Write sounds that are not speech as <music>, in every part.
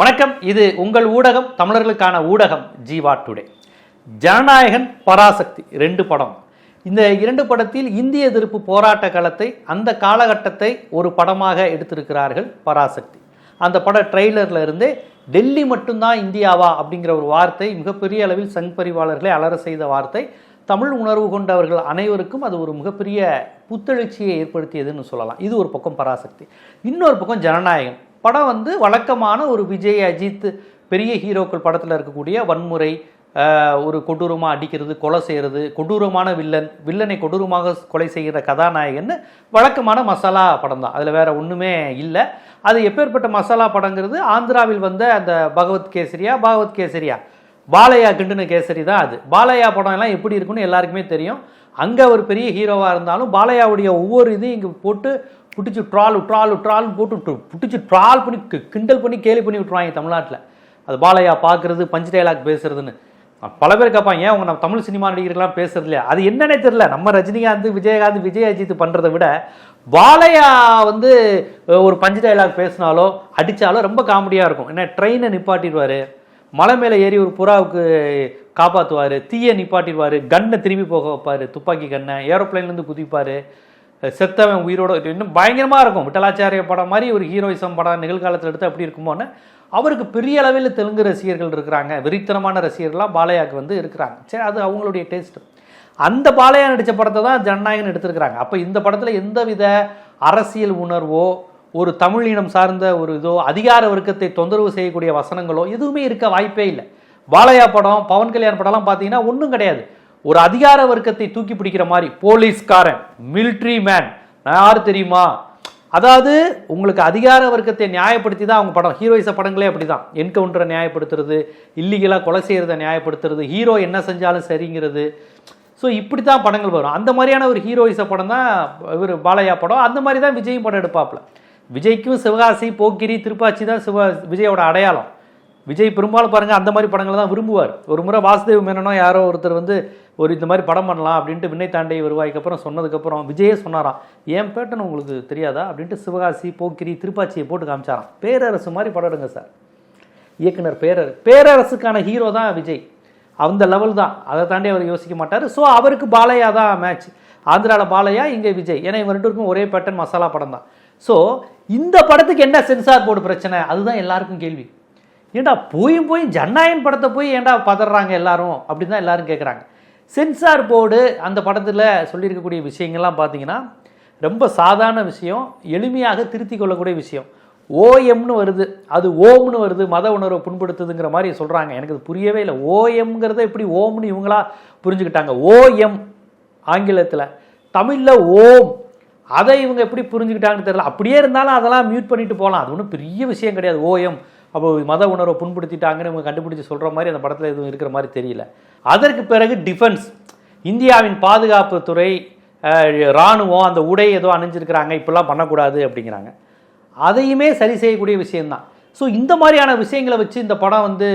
வணக்கம். இது உங்கள் ஊடகம் தமிழர்களுக்கான ஊடகம் ஜீவா டுடே. ஜனநாயகன் பராசக்தி ரெண்டு படம். இந்த இரண்டு படத்தில் இந்திய எதிர்ப்பு போராட்ட காலத்தை அந்த காலகட்டத்தை ஒரு படமாக எடுத்திருக்கிறார்கள் பராசக்தி. அந்த பட ட்ரெய்லரில் இருந்தே டெல்லி மட்டும்தான் இந்தியாவா? அப்படிங்கிற ஒரு வார்த்தை மிகப்பெரிய அளவில் சங் பரிவாளர்களை அலற செய்த வார்த்தை தமிழ் உணர்வு கொண்டவர்கள் அனைவருக்கும் அது ஒரு மிகப்பெரிய புத்தெழுச்சியை ஏற்படுத்தியதுன்னு சொல்லலாம். இது ஒரு பக்கம் பராசக்தி. இன்னொரு பக்கம் ஜனநாயகன். படம் வந்து வழக்கமான ஒரு விஜய் அஜித் பெரிய ஹீரோக்கள் படத்தில் இருக்கக்கூடிய வன்முறை ஒரு கொடூரமாக அடிக்கிறது கொலை செய்கிறது கொடூரமான வில்லன் வில்லனை கொடூரமாக கொலை செய்கிற கதாநாயகன்னு வழக்கமான மசாலா படம் தான். அதில் வேற ஒன்றுமே இல்லை. அது எப்பேற்பட்ட மசாலா படங்கிறது? ஆந்திராவில் வந்த அந்த பகவத் கேசரியா பகவத் கேசரியா? பாலையா கிண்டுன கேசரி தான் அது. பாலையா படம் எல்லாம் எப்படி இருக்குன்னு எல்லாருக்குமே தெரியும். அங்கே ஒரு பெரிய ஹீரோவாக இருந்தாலும் பாலையாவுடைய ஒவ்வொரு இதையும் இங்கே போட்டு பிடிச்சி ட்ரால் ட்ரால் ட்ரால் போட்டு விட்டு- ட்ரால் பண்ணி கிண்டல் பண்ணி கேலி பண்ணி விட்ருவாங்க தமிழ்நாட்டில். அது பாலையா பார்க்குறது பஞ்சு டைலாக் பேசுறதுன்னு. பல பேர் கேட்பாங்க ஏன் உங்க நம்ம தமிழ் சினிமா நடிகர்கள்லாம் பேசுறது இல்லையா? அது என்னன்னே தெரியல. நம்ம ரஜினிகாந்த் விஜயகாந்த் விஜய் அஜித் பண்ணுறதை விட பாலையா வந்து ஒரு பஞ்சு டைலாக் பேசினாலோ அடித்தாலோ ரொம்ப காமெடியாக இருக்கும். ஏன்னா ட்ரெயினை நிப்பாட்டிடுவார். மலை மேலே ஏறி ஒரு புறாவுக்கு காப்பாற்றுவார் தீயை நிப்பாட்டிடுவார். கன்னை திரும்பி போக வைப்பார். துப்பாக்கி கன்னை ஏரோப்ளைன்லேருந்து குதிப்பார். செத்தவன் உயிரோட இன்னும் பயங்கரமாக இருக்கும். விட்டலாச்சாரிய படம் மாதிரி ஒரு ஹீரோயிசம் படம் நிகழ்காலத்தில் எடுத்து அப்படி இருக்குமோன்னு அவருக்கு பெரிய அளவில் தெலுங்கு ரசிகர்கள் இருக்கிறாங்க. வெறித்தனமான ரசிகர்கள்லாம் பாலையாக்கு வந்து இருக்கிறாங்க. சரி அது அவங்களுடைய டேஸ்ட் அந்த பாலையா நடித்த படத்தை தான் ஜனநாயகன் எடுத்திருக்கிறாங்க. அப்போ இந்த படத்தில் எந்தவித அரசியல் உணர்வோ ஒரு தமிழ் இனம் சார்ந்த ஒரு இதோ அதிகார வர்க்கத்தை தொந்தரவு செய்யக்கூடிய வசனங்களோ எதுவுமே இருக்க வாய்ப்பே இல்லை. பாலையா படம் பவன் கல்யாண் படம்லாம் பார்த்தீங்கன்னா ஒன்றும் கிடையாது. ஒரு அதிகார வர்க்கத்தை தூக்கி பிடிக்கிற மாதிரி போலீஸ்காரன் மிலிட்ரி மேன் யார் தெரியுமா? அதாவது உங்களுக்கு அதிகார வர்க்கத்தை நியாயப்படுத்தி தான் அவங்க படம் ஹீரோயிச படங்களே அப்படி தான் என்கவுண்டரை நியாயப்படுத்துறது இல்லீகலாக கொலை செய்கிறத நியாயப்படுத்துறது ஹீரோ என்ன செஞ்சாலும் சரிங்கிறது. ஸோ இப்படி தான் படங்கள் வரும். அந்த மாதிரியான ஒரு ஹீரோயிச படம் தான் இவர் பாலையா படம். அந்த மாதிரி தான் விஜயும் படம் எடுப்பாப்புல. விஜய்க்கும் சிவகாசி போக்கிரி திருப்பாச்சி தான் சிவ விஜயோட அடையாளம். விஜய் பெரும்பாலும் பாருங்கள் அந்த மாதிரி படங்களை தான் விரும்புவார். ஒரு முறை வாசுதேவ் மேனனோ யாரோ ஒருத்தர் வந்து ஒரு இந்த மாதிரி படம் பண்ணலாம் அப்படின்ட்டு விண்ணை தாண்டி வருவாய்க்கு அப்புறம் சொன்னதுக்கப்புறம் விஜயே சொன்னாராம். ஏன் பேட்டன் உங்களுக்கு தெரியாதா? அப்படின்ட்டு சிவகாசி போக்கிரி திருப்பாச்சியை போட்டு காமிச்சாராம். பேரரசு மாதிரி படம் எடுங்க சார். இயக்குனர் பேரர் பேரரசுக்கான ஹீரோ தான் விஜய். அந்த லெவல் தான். அதை தாண்டி அவர் யோசிக்க மாட்டார். ஸோ அவருக்கு பாலையா தான் மேட்ச் ஆந்திராவில் பாலையா இங்கே விஜய். ஏன்னா இவங்க ரெண்டு பேருக்கும் ஒரே பேட்டன் மசாலா படம் தான். ஸோ இந்த படத்துக்கு என்ன சென்சார் போர்டு பிரச்சனை? அதுதான் எல்லாருக்கும் கேள்வி. ஏன்டா போயும் போய் ஜன்னாயன் படத்தை போய் ஏன்டா பதறாங்க எல்லாரும்? அப்படின்னு தான் எல்லாரும் கேட்குறாங்க சென்சார் போர்டு அந்த படத்தில் சொல்லியிருக்கக்கூடிய விஷயங்கள்லாம் பார்த்தீங்கன்னா ரொம்ப சாதாரண விஷயம் எளிமையாக திருத்தி கொள்ளக்கூடிய விஷயம். ஓஎம்னு வருது. அது ஓம்னு வருது. மத உணர்வை புண்படுத்துதுங்கிற மாதிரி சொல்கிறாங்க எனக்கு அது புரியவே இல்லை. ஓஎம்ங்கிறத எப்படி ஓம்னு இவங்களா புரிஞ்சுக்கிட்டாங்க? ஓஎம் ஆங்கிலத்தில். தமிழில் ஓம். அதை இவங்க எப்படி புரிஞ்சுக்கிட்டாங்கன்னு தெரியல. அப்படியே இருந்தாலும் அதெல்லாம் மியூட் பண்ணிட்டு போகலாம். அது ஒன்றும் பெரிய விஷயம் கிடையாது. ஓஎம். அப்போ மத உணர்வை புண்படுத்திட்டாங்கன்னு இவங்க கண்டுபிடிச்சி சொல்கிற மாதிரி அந்த படத்தில் எதுவும் இருக்கிற மாதிரி தெரியல. அதற்கு பிறகு டிஃபென்ஸ் இந்தியாவின் பாதுகாப்பு துறை இராணுவம் அந்த உடை ஏதோ அணிஞ்சிருக்கிறாங்க இப்படிலாம் பண்ணக்கூடாது அப்படிங்கிறாங்க. அதையுமே சரி செய்யக்கூடிய விஷயம்தான். ஸோ இந்த மாதிரியான விஷயங்களை வச்சு இந்த படம் வந்து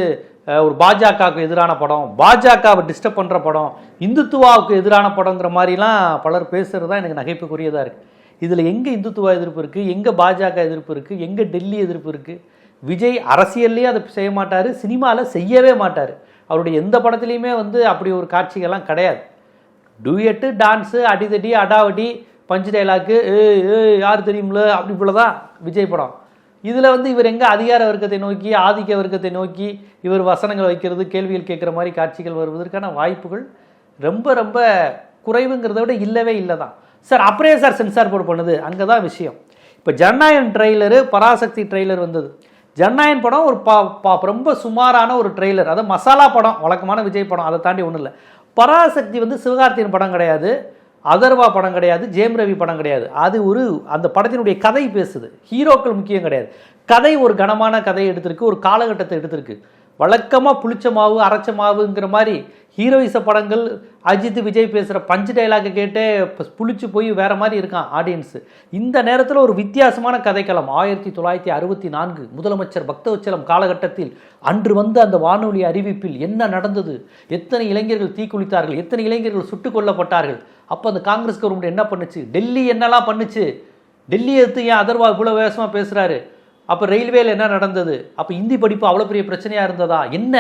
ஒரு பாஜகவுக்கு எதிரான படம் பாஜகவை டிஸ்டர்ப் பண்ணுற படம் இந்துத்துவாவுக்கு எதிரான படங்கிற மாதிரிலாம் பலர் பேசுகிறது தான் எனக்கு நகைப்புக்குரியதாக இருக்குது இதில் எங்கே இந்துத்துவ எதிர்ப்பு இருக்குது எங்கே பாஜக எதிர்ப்பு இருக்குது எங்கே டெல்லி எதிர்ப்பு இருக்குது விஜய் அரசியல்லையே அதை செய்ய மாட்டார் சினிமாவில் செய்யவே மாட்டார். அவருடைய எந்த படத்துலையுமே வந்து அப்படி ஒரு காட்சிகள்லாம் கிடையாது. டூயட்டு டான்ஸு அடிதடி அடாவடி பஞ்சு டைலாக்கு யார் தெரியும்ல அப்படி போல தான் விஜய் படம். இதில் வந்து இவர் எங்கே அதிகார வர்க்கத்தை நோக்கி ஆதிக்க வர்க்கத்தை நோக்கி இவர் வசனங்கள் வைக்கிறது கேள்விகள் கேட்குற மாதிரி காட்சிகள் வருவதற்கான வாய்ப்புகள் ரொம்ப ரொம்ப குறைவுங்கிறத விட இல்லவே இல்லை தான் சார் அப்படியே சார் சென்சார் போர்டு பண்ணுது அங்கே தான் விஷயம். இப்போ ஜனநாயகன் ட்ரெய்லரு பராசக்தி ட்ரெய்லர் வந்தது. ஜன்னாயன் படம் ஒரு பா பா ரொம்ப சுமாரான ஒரு ட்ரெய்லர் அது மசாலா படம் வழக்கமான விஜய் படம் அதை தாண்டி ஒன்றும் இல்லை. பராசக்தி வந்து சிவகார்த்தியின் படம் கிடையாது அதர்வா படம் கிடையாது ஜெயம் ரவி படம் கிடையாது. அது ஒரு அந்த படத்தினுடைய கதை பேசுது. ஹீரோக்கள் முக்கியம் கிடையாது. கதை ஒரு கனமான கதையை எடுத்திருக்கு ஒரு காலகட்டத்தை எடுத்திருக்கு. வழக்கமாக புளிச்ச மாவு அரைச்ச மாவுங்கிற மாதிரி ஹீரோயிச படங்கள் அஜித் விஜய் பேசுகிற பஞ்சு டைலாக்கை கேட்டே புளிச்சு போய் வேற மாதிரி இருக்கான் ஆடியன்ஸு இந்த நேரத்தில் ஒரு வித்தியாசமான கதைக்களம். ஆயிரத்தி தொள்ளாயிரத்தி அறுபத்தி நான்கு முதலமைச்சர் பக்தவச்சலம் காலகட்டத்தில் அன்று வந்த அந்த வானொலி அறிவிப்பில் என்ன நடந்தது? எத்தனை இளைஞர்கள் தீக்குளித்தார்கள் எத்தனை இளைஞர்கள் சுட்டுக் கொல்லப்பட்டார்கள்? அப்போ அந்த காங்கிரஸ் கவர்மெண்ட் என்ன பண்ணுச்சு? டெல்லி என்னெல்லாம் பண்ணுச்சு? டெல்லியை எடுத்து ஏன் அதர்வா இவ்வளோ வேஷமாக பேசுகிறாரு அப்போ ரயில்வேல என்ன நடந்தது? அப்போ இந்தி படிப்பு அவ்வளோ பெரிய பிரச்சனையாக இருந்ததா? என்ன?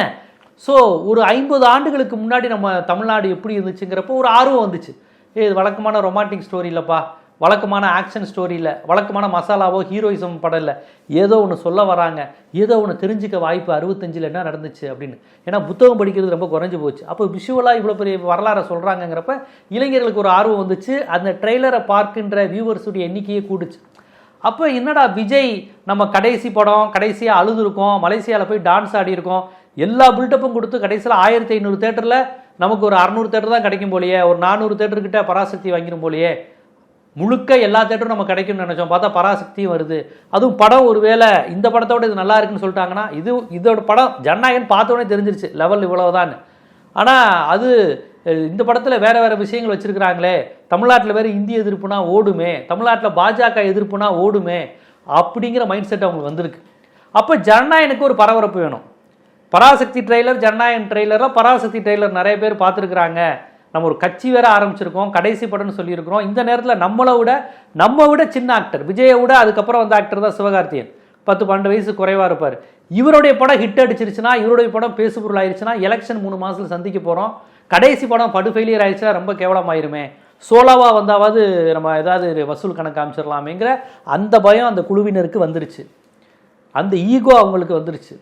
ஸோ ஒரு ஐம்பது ஆண்டுகளுக்கு முன்னாடி நம்ம தமிழ்நாடு எப்படி இருந்துச்சுங்கிறப்போ ஒரு ஆர்வம் வந்துச்சு. ஏ இது வழக்கமான ரொமான்டிக் ஸ்டோரி இல்லைப்பா. வழக்கமான ஆக்ஷன் ஸ்டோரி இல்லை. வழக்கமான மசாலாவோ ஹீரோயிசம் படம் இல்லை. ஏதோ ஒன்று சொல்ல வராங்க. ஏதோ ஒன்று தெரிஞ்சுக்க வாய்ப்பு அறுபத்தஞ்சில் என்ன நடந்துச்சு அப்படின்னு. ஏன்னா புத்தகம் படிக்கிறது ரொம்ப குறைஞ்சி போச்சு. அப்போ விஷுவலாக இவ்வளோ பெரிய வரலாறை சொல்கிறாங்கங்கிறப்ப இளைஞர்களுக்கு ஒரு ஆர்வம் வந்துச்சு. அந்த ட்ரெய்லரை பார்க்கின்ற வியூவர்ஸுடைய எண்ணிக்கையே கூடுச்சு. அப்போ என்னடா விஜய் நம்ம கடைசி படம் கடைசியாக அழுதுருக்கோம் மலேசியாவில் போய் டான்ஸ் ஆடியிருக்கோம் எல்லா பில்டப்பும் கொடுத்து கடைசியில் ஆயிரத்தி ஐநூறு தேட்டரில் நமக்கு ஒரு அறநூறு தேட்டர் தான் கிடைக்கும் போலையே ஒரு நானூறு தேட்டர்கிட்ட பராசக்தி வாங்கிடும் போலயே முழுக்க எல்லா தேட்டரும் நம்ம கிடைக்கும்னு நினச்சோம். பார்த்தா பராசக்தியும் வருது. அதுவும் படம் ஒருவேளை இந்த படத்தோட இது நல்லா இருக்குன்னு சொல்லிட்டாங்கன்னா இது இதோட படம் ஜனநாயகன் பார்த்தோன்னே தெரிஞ்சிருச்சு. லெவல் இவ்வளவுதான் ஆனால் அது இந்த படத்தில் வேற வேறு விஷயங்கள் வச்சுருக்கிறாங்களே. தமிழ்நாட்டில் வேறு இந்திய எதிர்ப்புனா ஓடுமே. தமிழ்நாட்டில் பாஜக எதிர்ப்புனா ஓடுமே. அப்படிங்கிற மைண்ட் செட் அவங்களுக்கு வந்திருக்கு. அப்போ ஜனநாயகனுக்கு ஒரு பரபரப்பு வேணும். பராசக்தி ட்ரெய்லர் ஜனநாயகன் ட்ரெய்லரில் பராசக்தி ட்ரெய்லர் நிறைய பேர் பார்த்துருக்குறாங்க. நம்ம ஒரு கட்சி வேற ஆரம்பிச்சிருக்கோம் கடைசி படம்னு சொல்லியிருக்கிறோம். இந்த நேரத்தில் நம்மளை விட நம்ம விட சின்ன ஆக்டர் விஜயை விட அதுக்கப்புறம் வந்த ஆக்டர் தான் சிவகார்த்தியன் பத்து பன்னெண்டு வயசு குறைவாக இருப்பார். இவருடைய படம் ஹிட் அடிச்சிருச்சுன்னா இவருடைய படம் பேசுபொருள் ஆயிடுச்சுன்னா எலெக்ஷன் மூணு மாதத்தில் சந்திக்க போகிறோம் கடைசி படம் படு ஃபெயிலியர் ஆயிடுச்சுன்னா ரொம்ப கேவலமாயிருமே. சோலாவாக வந்தாவது நம்ம ஏதாவது வசூல் கணக்கு அமைச்சிடலாமேங்கிற அந்த பயம் அந்த குழுவினருக்கு வந்துருச்சு. அந்த ஈகோ அவங்களுக்கு வந்துருச்சு.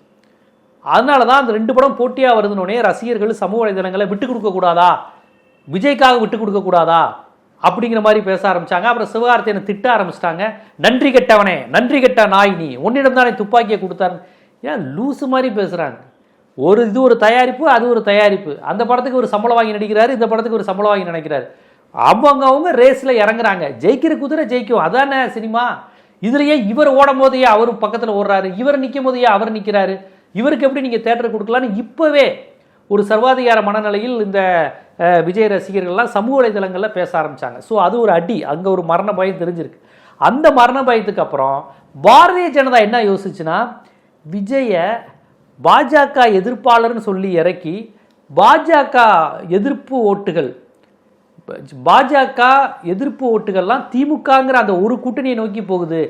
அதனால தான் அந்த ரெண்டு படம் போட்டியாக வருதுன்னொடனே ரசிகர்கள் சமூக வலைதளங்களை விட்டு கொடுக்கக்கூடாதா விஜய்க்காக விட்டு கொடுக்கக்கூடாதா அப்படிங்கிற மாதிரி பேச ஆரம்பிச்சாங்க. அப்புறம் சிவகார்த்தியனை திட்ட ஆரம்பிச்சிட்டாங்க. நன்றி கெட்டவனே நன்றி கெட்ட நாய் நீ. உன்னிடம் தானே துப்பாக்கியை கொடுத்தாரு. ஏன் லூசு மாதிரி பேசுகிறாங்க ஒரு இது ஒரு தயாரிப்பு அது ஒரு தயாரிப்பு. அந்த படத்துக்கு ஒரு சம்பளம் வாங்கி நடிக்கிறாரு இந்த படத்துக்கு ஒரு சம்பளம் வாங்கி நினைக்கிறாரு அவங்க அவங்க ரேஸில் இறங்குறாங்க. ஜெயிக்கிற குதிரை ஜெயிக்கும். அதானே சினிமா? இதுலயே இவர் ஓடும் போதையே அவர் பக்கத்தில் ஓடுறாரு. இவர் நிற்கும் போதையே அவர் நிற்கிறாரு இவருக்கு எப்படி நீங்கள் தேட்டர் கொடுக்கலான்னு இப்போவே ஒரு சர்வாதிகார மனநிலையில் இந்த விஜய் ரசிகர்கள்லாம் சமூக வலைதளங்களில் பேச ஆரம்பிச்சாங்க. ஸோ அது ஒரு அடி. அங்கே ஒரு மரண பயம் தெரிஞ்சிருக்கு. அந்த மரண பயத்துக்கு அப்புறம் பாரதிய ஜனதா என்ன யோசிச்சுன்னா விஜயை பாஜக எதிர்ப்பாளர்னு சொல்லி இறக்கி பாஜக எதிர்ப்பு ஓட்டுகள் பாஜக எதிர்ப்பு ஓட்டுகள்லாம் திமுகங்கிற அந்த ஒரு கூட்டணியை நோக்கி போகுது.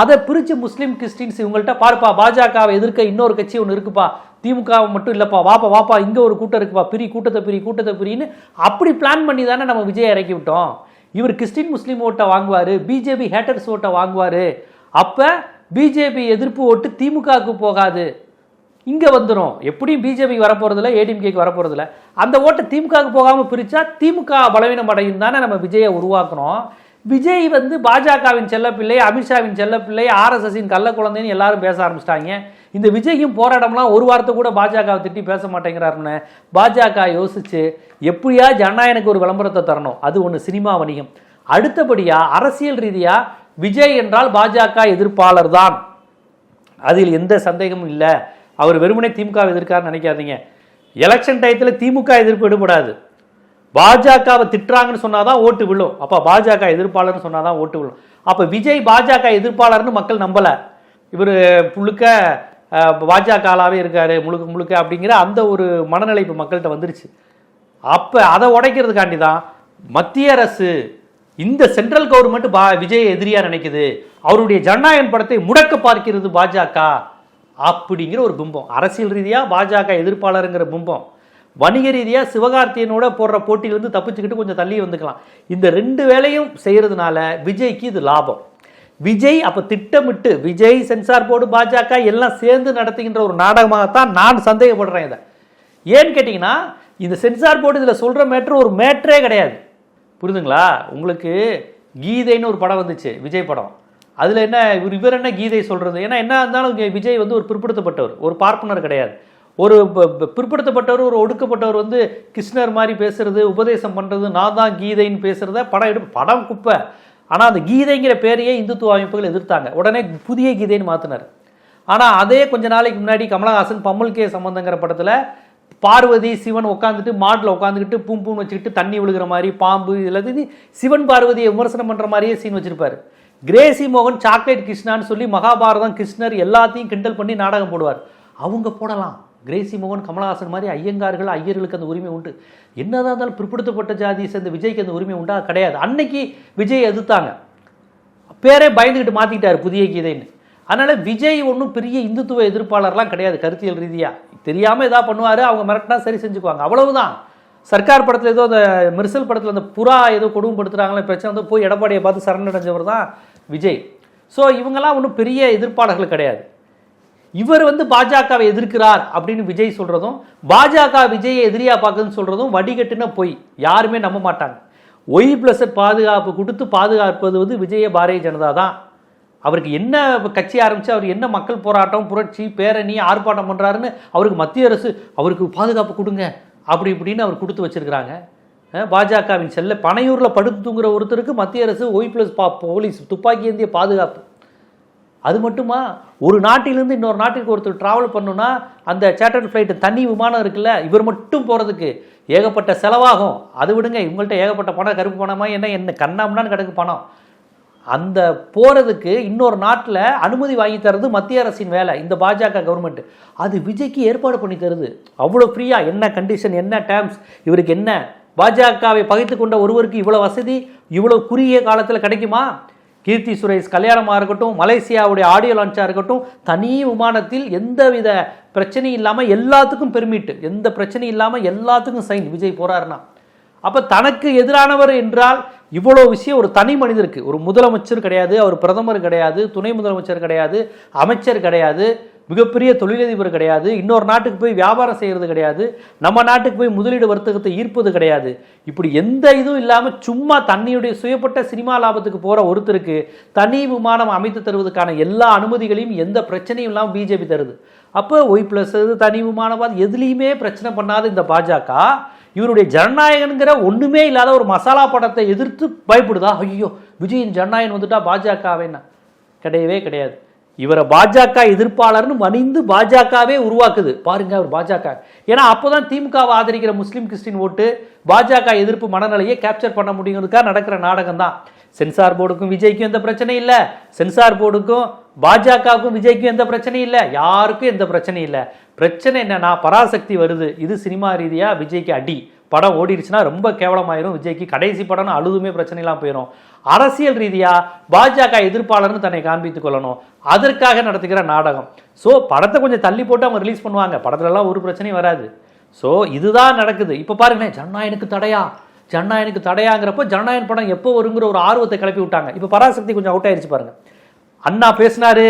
அதை பிரித்து முஸ்லீம் கிறிஸ்டின்ஸ் இவங்கள்ட்ட பாருப்பா பாஜகவை எதிர்க்க இன்னொரு கட்சி ஒன்று இருக்குப்பா. திமுக மட்டும் இல்லைப்பா வாப்பா வாப்பா இங்கே ஒரு கூட்டம் இருக்குப்பா. பிரி கூட்டத்தை பிரி கூட்டத்தை பிரின்னு அப்படி பிளான் பண்ணி தானே நம்ம விஜய் இறக்கி விட்டோம். இவர் கிறிஸ்டின் முஸ்லீம் ஓட்டை வாங்குவார் பிஜேபி ஹேட்டர்ஸ் ஓட்டை வாங்குவார். அப்போ பிஜேபி எதிர்ப்பு ஓட்டு திமுகவுக்கு போகாது. இங்கே வந்துடும் எப்படியும் பிஜேபிக்கு வரப்போகிறதில்ல ஏடிஎம்கேக்கு வரப்போகிறதில்ல அந்த ஓட்டை திமுகவுக்கு போகாமல் பிரித்தா திமுக பலவீனம் அடையும் தானே நம்ம விஜயை உருவாக்குறோம் விஜய் வந்து பாஜகவின் செல்லப்பிள்ளை அமித்ஷாவின் செல்லப்பிள்ளை ஆர்எஸ்எஸின் கள்ள குழந்தைன்னு எல்லாரும் பேச ஆரம்பிச்சிட்டாங்க. இந்த விஜயும் போராட்டம்லாம் ஒரு வாரத்தை கூட பாஜகவை திட்டி பேச மாட்டேங்கிறாருன்னு பாஜக யோசிச்சு எப்படியா ஜனநாயகனுக்கு ஒரு விளம்பரத்தை தரணும்? அது ஒன்று சினிமா வணிகம். அடுத்தபடியா அரசியல் ரீதியாக விஜய் என்றால் பாஜக எதிர்ப்பாளர் தான் அதில் எந்த சந்தேகமும் இல்லை. அவர் வெறுமனே திமுக எதிர்க்காருன்னு நினைக்காதீங்க. எலெக்ஷன் டயத்தில் திமுக எதிர்ப்பு எடுபடாது பாஜகவை திட்டுறாங்கன்னு சொன்னாதான் ஓட்டு விழும். அப்போ பாஜக எதிர்ப்பாளர்னு சொன்னாதான் ஓட்டு விழும். அப்போ விஜய் பாஜக எதிர்ப்பாளர்னு மக்கள் நம்பலை. இவர் முழுக்க பாஜகலாவே இருக்காரு முழுக்க முழுக்க அப்படிங்கிற அந்த ஒரு மனநிலை இப்போ மக்கள்கிட்ட வந்துருச்சு. அப்போ அதை உடைக்கிறதுக்காண்டி தான் மத்திய அரசு இந்த சென்ட்ரல் கவர்மெண்ட் பா விஜய் எதிரியாக நினைக்குது. அவருடைய ஜனநாயகன் படத்தை முடக்க பார்க்கிறது பாஜக. அப்படிங்கிற ஒரு பிம்பம். அரசியல் ரீதியாக பாஜக எதிர்ப்பாளருங்கிற பிம்பம். வணிக ரீதியாக சிவகார்த்தியனோட போடுற போட்டியிலிருந்து தப்பிச்சுக்கிட்டு கொஞ்சம் தள்ளி வந்துக்கலாம். இந்த ரெண்டு வேலையும் செய்கிறதுனால விஜய்க்கு இது லாபம். விஜய் அப்போ திட்டமிட்டு விஜய் சென்சார் போர்டு பாஜக எல்லாம் சேர்ந்து நடத்துகின்ற ஒரு நாடகமாகத்தான் நான் சந்தேகப்படுறேன் இதை. ஏன்னு கேட்டிங்கன்னா இந்த சென்சார் போர்டு இதில் சொல்கிற மேட்ரு ஒரு மேட்ரே கிடையாது. புரிதுங்களா உங்களுக்கு கீதைன்னு ஒரு படம் வந்துச்சு விஜய் படம். அதில் என்ன இவர் இவர் என்ன கீதை சொல்கிறது ஏன்னா என்ன இருந்தாலும் விஜய் வந்து ஒரு பிற்படுத்தப்பட்டவர் ஒரு பார்ப்பனர் கிடையாது. ஒரு பிற்படுத்தப்பட்டவர் ஒரு ஒடுக்கப்பட்டவர் வந்து கிருஷ்ணர் மாதிரி பேசுறது உபதேசம் பண்ணுறது நான் தான் கீதைன்னு பேசுகிறத படம் எடு படம் குப்பை. ஆனால் அந்த கீதைங்கிற பேரையே இந்துத்துவ அமைப்புகள் எதிர்த்தாங்க. உடனே புதிய கீதைன்னு மாற்றினார் ஆனால் அதே கொஞ்ச நாளைக்கு முன்னாடி கமலஹாசன் பம்மல் கே சம்பந்தங்கிற படத்தில் பார்வதி சிவன் உட்காந்துட்டு மாட்டில் உட்காந்துக்கிட்டு பூம் வச்சுக்கிட்டு தண்ணி விழுகிற மாதிரி பாம்பு இதில் இது சிவன் பார்வதியை விமர்சனம் பண்ணுற மாதிரியே சீன் வச்சுருப்பார். கிரேசி மோகன் சாக்லேட் கிருஷ்ணான்னு சொல்லி மகாபாரதம் கிருஷ்ணர் எல்லாத்தையும் கிண்டல் பண்ணி நாடகம் போடுவார். அவங்க போடலாம். கிரேசி மோகன் கமலஹாசன் மாதிரி ஐயங்கார்கள் ஐயர்களுக்கு அந்த உரிமை உண்டு. என்னதான் இருந்தாலும் பிற்படுத்தப்பட்ட ஜாதியை சேர்ந்த விஜய்க்கு அந்த உரிமை உண்டா? கிடையாது. அன்னைக்கு விஜய் எதிர்த்தாங்க. பேரே பயந்துக்கிட்டு மாற்றிக்கிட்டார் புதிய கீதைன்னு. அதனால் விஜய் ஒன்றும் பெரிய இந்துத்துவ எதிர்ப்பாளர்லாம் கிடையாது கருத்தியல் ரீதியாக தெரியாமல் எதா பண்ணுவார் அவங்க மிரட்டினா சரி செஞ்சுக்குவாங்க. அவ்வளவுதான். சர்க்கார் படத்தில் ஏதோ அந்த மிர்சல் படத்தில் அந்த புறா ஏதோ கொடுமைப்படுத்துகிறாங்களே பிரச்சனை வந்து போய் எடப்பாடியை பார்த்து சரணடைஞ்சவர் தான் விஜய். ஸோ இவங்கெல்லாம் ஒன்றும் பெரிய எதிர்ப்பாளர்கள் கிடையாது. இவர் வந்து பாஜகவை எதிர்க்கிறார் அப்படின்னு விஜய் சொல்கிறதும் பாஜக விஜயை எதிரியா பார்க்குதுன்னு சொல்கிறதும் வடிகட்டுன பொய். யாருமே நம்ப மாட்டாங்க. ஒய் பிளஸ் பாதுகாப்பு கொடுத்து பாதுகாப்பது வந்து விஜய பாரதிய ஜனதா தான். அவருக்கு என்ன கட்சி ஆரம்பித்து அவர் என்ன மக்கள் போராட்டம் புரட்சி பேரணி ஆர்ப்பாட்டம் பண்ணுறாருன்னு அவருக்கு மத்திய அரசு அவருக்கு பாதுகாப்பு கொடுங்க அப்படி இப்படின்னு அவர் கொடுத்து வச்சுருக்கிறாங்க. பாஜகவின் செல்ல பனையூரில் படுத்து தூங்குற ஒருத்தருக்கு மத்திய அரசு ஒய் ப்ளஸ் பா போலீஸ் துப்பாக்கி ஏந்திய பாதுகாப்பு. அது மட்டுமா? ஒரு நாட்டிலிருந்து இன்னொரு நாட்டுக்கு ஒருத்தர் ட்ராவல் பண்ணணும்னா அந்த சேட்டர் ஃப்ளைட்டு தனி விமானம் இருக்குல்ல இவர் மட்டும் போகிறதுக்கு ஏகப்பட்ட செலவாகும். அது விடுங்க இவங்கள்ட்ட ஏகப்பட்ட பணம் கருப்பு பணமா என்ன என்ன கண்ணாமண்ணான்னு கிடக்கு பணம். அந்த போகிறதுக்கு இன்னொரு நாட்டில் அனுமதி வாங்கி தரது மத்திய அரசின் வேலை இந்த பாஜக கவர்மெண்ட் அது விஜய்க்கு ஏற்பாடு பண்ணி தருது. அவ்வளோ ஃப்ரீயாக என்ன கண்டிஷன் என்ன டேர்ம்ஸ் இவருக்கு என்ன பாஜகவை பகைத்து கொண்ட ஒருவருக்கு இவ்வளோ வசதி இவ்வளோ குறுகிய காலத்தில் கிடைக்குமா? கீர்த்தி சுரேஷ் கல்யாணமாக இருக்கட்டும் மலேசியாவுடைய ஆடியோ லான்ச்சாக இருக்கட்டும் தனி விமானத்தில் எந்தவித பிரச்சனையும் இல்லாமல் எல்லாத்துக்கும் பெர்மிட் எந்த பிரச்சனையும் இல்லாமல் எல்லாத்துக்கும் சைன் விஜய் போகிறாருன்னா அப்போ தனக்கு எதிரானவர் என்றால் இவ்வளோ விஷயம் ஒரு தனி மனிதருக்கு. ஒரு முதலமைச்சர் கிடையாது அவர் பிரதமர் கிடையாது துணை முதலமைச்சர் கிடையாது அமைச்சர் கிடையாது. மிகப்பெரிய தொழிலதிபர் கிடையாது. இன்னொரு நாட்டுக்கு போய் வியாபாரம் செய்கிறது கிடையாது. நம்ம நாட்டுக்கு போய் முதலீடு வர்த்தகத்தை ஈர்ப்பது கிடையாது. இப்படி எந்த இதுவும் இல்லாமல் சும்மா தண்ணியுடைய சுயப்பட்ட சினிமா லாபத்துக்கு போகிற ஒருத்தருக்கு தனி விமானம் அமைத்து தருவதற்கான எல்லா அனுமதிகளையும் எந்த பிரச்சனையும் இல்லாமல் பிஜேபி தருது. அப்போ ஒய் ப்ளஸ் தனி விமானவாது எதுலேயுமே பிரச்சனை பண்ணாத இந்த பாஜக இவருடைய ஜனநாயகனுங்கிற ஒன்றுமே இல்லாத ஒரு மசாலா படத்தை எதிர்த்து பயப்படுதா? ஐயோ விஜயின் ஜனநாயகன் வந்துட்டா பாஜகவேன்னா? கிடையவே கிடையாது. இவரை பாஜக எதிர்ப்பாளர்னு மணிந்து பாஜகவே உருவாக்குது. பாருங்க அவர் பாஜக. ஏன்னா அப்போதான் திமுகவை ஆதரிக்கிற முஸ்லீம் கிறிஸ்டின் ஓட்டு பாஜக எதிர்ப்பு மனநிலையை கேப்சர் பண்ண முடியுங்கிறதுக்காக நடக்கிற நாடகம் தான் சென்சார் போர்டுக்கும் விஜய்க்கும் எந்த பிரச்சனையும் இல்லை. சென்சார் போர்டுக்கும் பாஜகவுக்கும் விஜய்க்கும் எந்த பிரச்சனையும் இல்லை. யாருக்கும் எந்த பிரச்சனையும் இல்லை. பிரச்சனை என்னன்னா பராசக்தி வருது. இது சினிமா ரீதியாக விஜய்க்கு அடி. படம் ஓடிடுச்சுன்னா ரொம்ப கேவலமாயிரும் விஜய்க்கு. கடைசி படம்னு அழுதுமே பிரச்சனைலாம் போயிடும் அரசியல் ரீதியாக பாஜக எதிர்ப்பாளர்னு தன்னை காண்பித்துக் கொள்ளணும். அதற்காக நடத்துகிற நாடகம். ஸோ படத்தை கொஞ்சம் தள்ளி போட்டு அவங்க ரிலீஸ் பண்ணுவாங்க. படத்துலலாம் ஒரு பிரச்சனையும் வராது. ஸோ இதுதான் நடக்குது. இப்போ பாருங்களேன் ஜனநாயகனுக்கு தடையா? ஜனநாயகனுக்கு தடையாங்கிறப்போ ஜனநாயகன் படம் எப்போ வருங்கிற ஒரு ஆர்வத்தை கிளப்பி விட்டாங்க. இப்போ பராசக்தி கொஞ்சம் அவுட் ஆயிடுச்சு பாருங்க. அண்ணா பேசினாரு.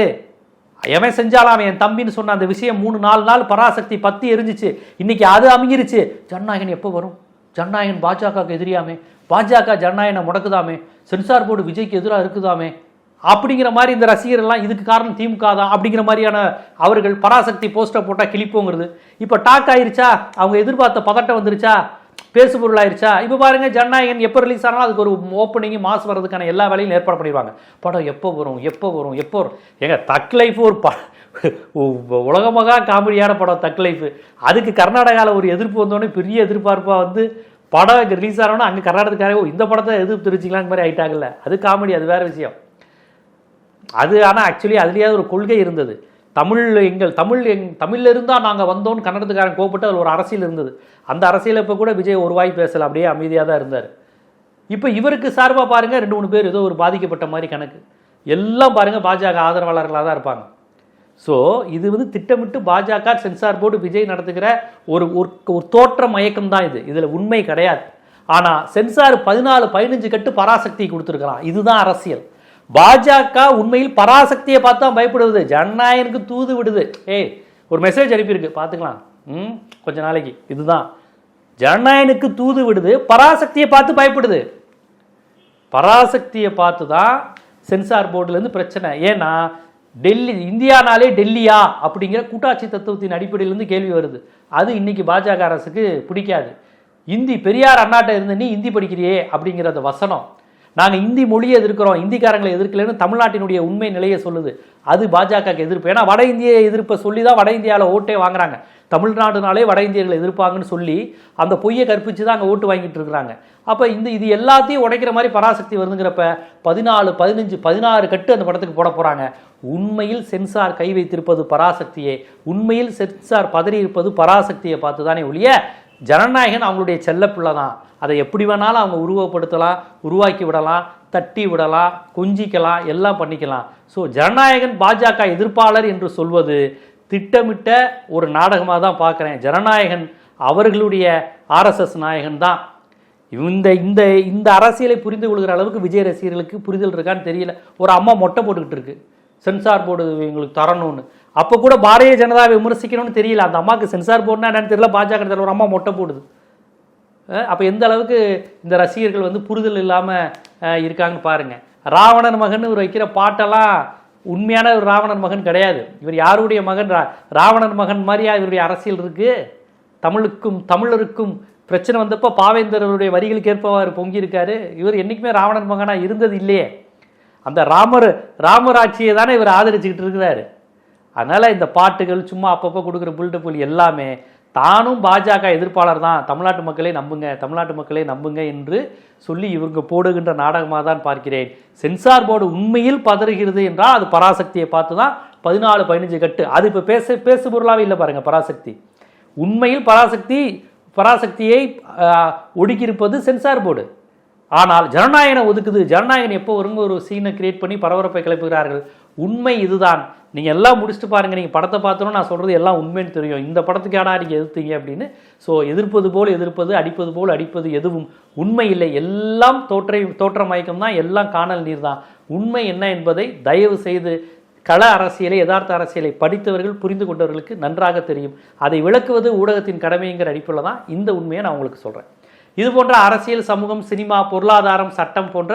எவன் செஞ்சாலாம் என் தம்பின்னு சொன்ன அந்த விஷயம் மூணு நாலு நாள் பராசக்தி பத்தி எரிஞ்சிச்சு. இன்னைக்கு அது அமைஞ்சிருச்சு ஜனநாயகன் எப்போ வரும்? ஜனநாயகன் பாஜகவுக்கு எதிரியாமே? பாஜக ஜனநாயகனை முடக்குதாமே? சென்சார் போர்டு விஜய்க்கு எதிராக இருக்குதாமே? அப்படிங்கிற மாதிரி இந்த ரசிகர்கள்லாம் இதுக்கு காரணம் திமுக தான் அப்படிங்கிற மாதிரியான அவர்கள் பராசக்தி போஸ்டர் போட்டால் கிழிப்போங்கிறது. இப்போ டாக் ஆயிருச்சா? அவங்க எதிர்பார்த்த பதட்டம் வந்துருச்சா? பேசு பொருள் இப்போ பாருங்க ஜனநாயகன் எப்போ ரிலீஸ் ஆனாலும் அதுக்கு ஒரு ஓப்பனிங் மாஸ் வர்றதுக்கான எல்லா வேலையும் ஏற்பாடு பண்ணிடுவாங்க. படம் எப்போ வரும் எப்போ வரும் எப்போ வரும்? எங்க தக் லைஃப் ஒரு ப <laughs> உலகமாக காமெடியான படம் தக் லைஃப் அதுக்கு கர்நாடகாவில் ஒரு எதிர்ப்பு வந்தோடனே பெரிய எதிர்பார்ப்பாக வந்து படம் இங்கே ரிலீஸ் ஆனோன்னா அங்கே கர்நாடகத்துக்காரங்க "ஓ, இந்த படத்தை எதிர்ப்பு தெரிவிச்சிக்கலாங்க மாதிரி ஆயிட்டாங்கல்ல. அது காமெடி அது வேற விஷயம். அது ஆனால் ஆக்சுவலி அதுலேயாவது ஒரு கொள்கை இருந்தது. தமிழ் எங்கள் தமிழ் எங் தமிழில் இருந்தால் நாங்கள் வந்தோம்னு கன்னடத்துக்காரன் கோபப்பட்டு அதில் ஒரு அரசியல் இருந்தது. அந்த அரசியல் இப்போ கூட விஜய் ஒரு வாய் பேசல அப்படியே அமைதியாக தான் இருந்தார். இப்போ இவருக்கு சார்பாக பாருங்கள் ரெண்டு மூணு பேர் ஏதோ ஒரு பாதிக்கப்பட்ட மாதிரி கணக்கு. எல்லாம் பாருங்க பாஜக ஆதரவாளர்களாக தான் இருப்பாங்க. ஸோ இது வந்து திட்டமிட்டு பாஜக சென்சார் போர்டு விஜய் நடத்துகிற ஒரு ஒரு தோற்ற மயக்கம் தான் இது. இதில் உண்மை கிடையாது. ஆனால் சென்சார் பதினாலு பதினஞ்சு கட்டு பராசக்தி கொடுத்துருக்கலாம் இதுதான் அரசியல். பாஜக உண்மையில் பராசக்தியை பார்த்து தான் பயப்படுவது. ஜனநாயகனுக்கு தூது விடுது. ஏய் ஒரு மெசேஜ் அனுப்பியிருக்கு. பார்த்துக்கலாம். கொஞ்ச நாளைக்கு. இதுதான். ஜனநாயகனுக்கு தூது விடுது பராசக்தியை பார்த்து பயப்படுது. பராசக்தியை பார்த்து தான் சென்சார் போர்டுலேருந்து பிரச்சனை. ஏன்னா டெல்லி இந்தியானாலே டெல்லியா அப்படிங்கிற கூட்டாட்சி தத்துவத்தின் அடிப்படையிலேருந்து கேள்வி வருது. அது இன்னைக்கு பாஜக அரசுக்கு பிடிக்காது. இந்தி பெரியார் அண்ணாட்ட இருந்து நீ இந்தி படிக்கிறியே அப்படிங்கிறத வசனம். நாங்கள் இந்தி மொழியை எதிர்க்கிறோம் இந்திக்காரங்களை எதிர்க்கலைன்னு தமிழ்நாட்டினுடைய உண்மை நிலையை சொல்லுது. அது பாஜகவுக்கு எதிர்ப்பு. ஏன்னா வட இந்திய எதிர்ப்பை சொல்லி தான் வட இந்தியாவில் ஓட்டே வாங்குறாங்க. தமிழ்நாடுனாலே வட இந்தியர்களை எதிர்ப்பாங்கன்னு சொல்லி அந்த பொய்யை கற்பித்து தான் அங்கே ஓட்டு வாங்கிட்டு இருக்கிறாங்க. அப்போ இந்த இது எல்லாத்தையும் உடைக்கிற மாதிரி பராசக்தி வருதுங்கிறப்ப பதினாலு பதினஞ்சு பதினாறு கட்டு அந்த படத்துக்கு போட போகிறாங்க உண்மையில் சென்சார் கை வைத்திருப்பது பராசக்தியே. உண்மையில் சென்சார் பதறி இருப்பது பராசக்தியை பார்த்து தானே ஒழிய ஜனநாயகன் அவங்களுடைய செல்லப்பிள்ளை தான். அதை எப்படி வேணாலும் அவங்க உருவப்படுத்தலாம் உருவாக்கி விடலாம் தட்டி விடலாம் கொஞ்சிக்கலாம் எல்லாம் பண்ணிக்கலாம். ஸோ ஜனநாயகன் பாஜக எதிர்ப்பாளர் என்று சொல்வது திட்டமிட்ட ஒரு நாடகமாக தான் பார்க்குறேன். ஜனநாயகன் அவர்களுடைய ஆர்எஸ்எஸ் நாயகன் தான். இந்த இந்த இந்த அரசியலை புரிந்து கொள்கிற அளவுக்கு விஜய் ரசிகர்களுக்கு புரிதல் இருக்கான்னு தெரியல. ஒரு அம்மா மொட்டை போட்டுக்கிட்டு இருக்கு. சென்சார் போர்டு எங்களுக்கு தரணும்னு. அப்போ கூட பாரதிய ஜனதாவை விமர்சிக்கணும்னு தெரியல. அந்த அம்மாவுக்கு சென்சார் போர்டுனா என்னன்னு தெரியல. பாஜக ஒரு அம்மா மொட்டை போடுது. அப்போ எந்த அளவுக்கு இந்த ரசிகர்கள் வந்து புரிதல் இல்லாமல் இருக்காங்கன்னு பாருங்கள் ராவணன் மகன் ஒரு வைக்கிற பாட்டெல்லாம் உண்மையான ஒரு ராவணன் மகன் கிடையாது. இவர் யாருடைய மகன்? ரா ராவணன் மகன் மாதிரியா இவருடைய அரசியல் இருக்கு? தமிழுக்கும் தமிழருக்கும் பிரச்சனை வந்தப்போ பாவேந்தரருடைய வரிகளுக்கு ஏற்பவர் பொங்கி இருக்காரு இவர் என்றைக்குமே ராவணன் மகனாக இருந்தது இல்லையே. அந்த ராமர் ராமராட்சியை தானே இவர் ஆதரிச்சுக்கிட்டு இருக்கிறாரு. அதனால் இந்த பாட்டுகள் சும்மா அப்பப்போ கொடுக்குற புல்டப்புல் எல்லாமே தானும் பாஜக எதிர்ப்பாளர் தான். தமிழ்நாட்டு மக்களே நம்புங்க தமிழ்நாட்டு மக்களே நம்புங்க என்று சொல்லி இவங்க போடுகின்ற நாடகமாக தான் பார்க்கிறேன். சென்சார் போர்டு உண்மையில் பதறுகிறது என்றால் அது பராசக்தியை பார்த்து தான் பதினாலு பதினஞ்சு கட்டு. அது இப்போ பேச பேசு பொருளாகவே இல்லை பாருங்கள் பராசக்தி. உண்மையில் பராசக்தி பராசக்தியை ஒடுக்கியிருப்பது சென்சார் போர்டு. ஆனால் ஜனநாயகனை ஒதுக்குது. ஜனநாயகன் எப்போ வருங்க ஒரு சீனை கிரியேட் பண்ணி பரபரப்பை கிளப்புகிறார்கள்? உண்மை இதுதான். நீங்கள் எல்லாம் முடிச்சுட்டு பாருங்கள் நீங்கள் படத்தை பார்த்தோன்னா நான் சொல்கிறது எல்லாம் உண்மைன்னு தெரியும். இந்த படத்துக்கு ஏடா நீங்கள் எதிர்த்தீங்க அப்படின்னு? ஸோ எதிர்ப்பது போல் எதிர்ப்பது அடிப்பது போல் அடிப்பது எதுவும் உண்மை இல்லை. எல்லாம் தோற்றை தோற்ற மயக்கம் தான் எல்லாம் காணல் நீர் தான். உண்மை என்ன என்பதை தயவு செய்து கள அரசியலை யதார்த்த அரசியலை படித்தவர்கள் புரிந்து கொண்டவர்களுக்கு நன்றாக தெரியும். அதை விளக்குவது ஊடகத்தின் கடமைங்கிற அடிப்பில் தான் இந்த உண்மையை நான் உங்களுக்கு சொல்கிறேன் இது போன்ற அரசியல் சமூகம் சினிமா பொருளாதாரம் சட்டம் போன்ற